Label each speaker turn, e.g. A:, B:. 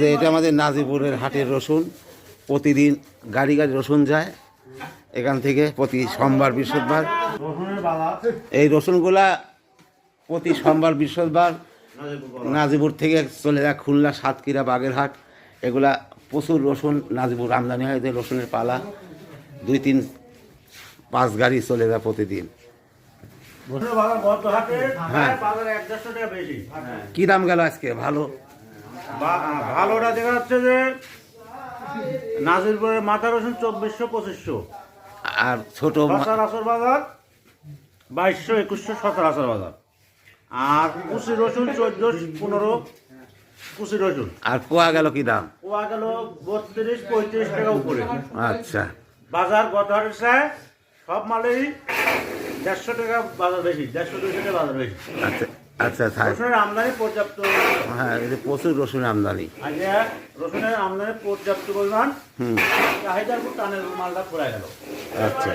A: যে এটা আমাদের নাজিপুরের হাটের রসুন। প্রতিদিন গাড়ি গাড়ি রসুন যায়। এখান থেকে প্রতি সোমবার বৃহস্পতিবার। এই রসুনগুলা প্রতি সোমবার বৃহস্পতিবার নাজিপুর থেকে চলে যায় খুলনা সাতক্ষীরা বাগেরহাট। এগুলা প্রচুর রসুন নাজিপুর আমদানি হয়। এদের রসুনের পালা দুই তিন পাঁচ গাড়ি চলে যায় প্রতিদিন। হ্যাঁ। কি দাম গেল আজকে? ভালো?
B: ভালোটা দেখা যাচ্ছে যে নাজিরপুরের মাথা রসুন চব্বিশশো পঁচিশশো।
A: আর ছোট
B: সচরাচর বাজার বাইশশো একুশশো সচরাচর বাজার। আর কুচি রসুন চোদ্দ পনেরো কুচি রসুন।
A: আর পোয়া গেল কি দাম?
B: ওয়া গেল বত্রিশ পঁয়ত্রিশ টাকা উপরে।
A: আচ্ছা।
B: বাজার গত হাটের সব মালেরই দেড়শো টাকা বাজার বেশি দেড়শো দুশো টাকা বাজার বেশি।
A: আচ্ছা। আচ্ছা থাক
B: রসুনের আমদানি পর্যাপ্ত
A: হ্যাঁ এটা প্রচুর রসুন আমদানি।
B: আগে রসুনের আমদানি পর্যাপ্ত পরিমাণ
A: হুম।
B: চাহিদার টানের মালটা পড়ে গেল।
A: আচ্ছা।